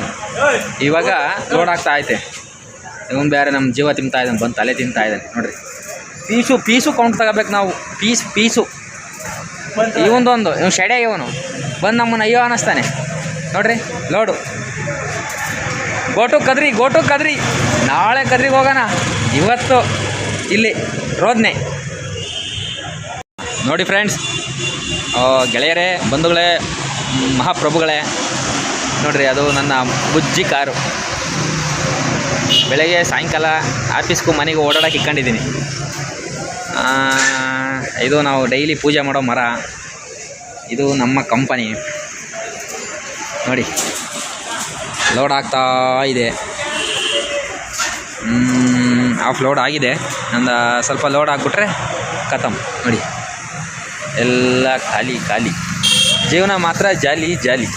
ನೋಡ್ರಿ. ಇವಾಗ ಲೋಡ್ ಆಗ್ತಾ ಐತೆ. ಇವನು ಬೇರೆ ನಮ್ಮ ಜೀವ ತಿಂತಾ ಇದ್ದಾನೆ ಬಂದು ತಲೆ ತಿಂತಾ ಇದ್ದಾನೆ ನೋಡ್ರಿ. ಪೀಸು ಪೀಸು ಕೌಂಟ್ ತಗೋಬೇಕು ನಾವು. Piece, piece. ಇವೊಂದೊಂದು ಇವ್ ಶೆಡೆ ಇವನು. ಬಂದು ನಮ್ಮನ್ನು ಅಯ್ಯೋ ಅನ್ನಿಸ್ತಾನೆ. ನೋಡ್ರಿ ಲೋಡು ಗೋಟು ಕದ್ರಿ ಗೋಟು ಕದ್ರಿ. ನಾಳೆ ಕದ್ರಿಗೆ ಹೋಗೋಣ. ಇವತ್ತು ಇಲ್ಲಿ ರೋದ್ನೆ. ನೋಡಿ ಫ್ರೆಂಡ್ಸ್ ಗೆಳೆಯರೇ, ಬಂಧುಗಳೇ, ಮಹಾಪ್ರಭುಗಳೇ ನೋಡ್ರಿ, ಅದು ನನ್ನ ಬುಜ್ಜಿ ಕಾರು. ಬೆಳಗ್ಗೆ ಸಾಯಂಕಾಲ ಆಫೀಸ್ಗೂ ಮನೆಗೆ ಓಡಾಡಕ್ಕೆ ಇಕ್ಕೊಂಡಿದ್ದೀನಿ. ಇದು ನಾವು ಡೈಲಿ ಪೂಜೆ ಮಾಡೋ ಮರ. ಇದು ನಮ್ಮ ಕಂಪನಿ. ನೋಡಿ, ಲೋಡ್ ಆಗ್ತಾ ಇದೆ. ಆಫ್ ಲೋಡ್ ಆಗಿದೆ. ನಂದು ಸ್ವಲ್ಪ ಲೋಡ್ ಆಗಿಬಿಟ್ರೆ ಖತಮ್ ನೋಡಿ, ಎಲ್ಲ ಖಾಲಿ ಖಾಲಿ. ಜೀವನ ಮಾತ್ರ ಜಾಲಿ ಜಾಲಿ.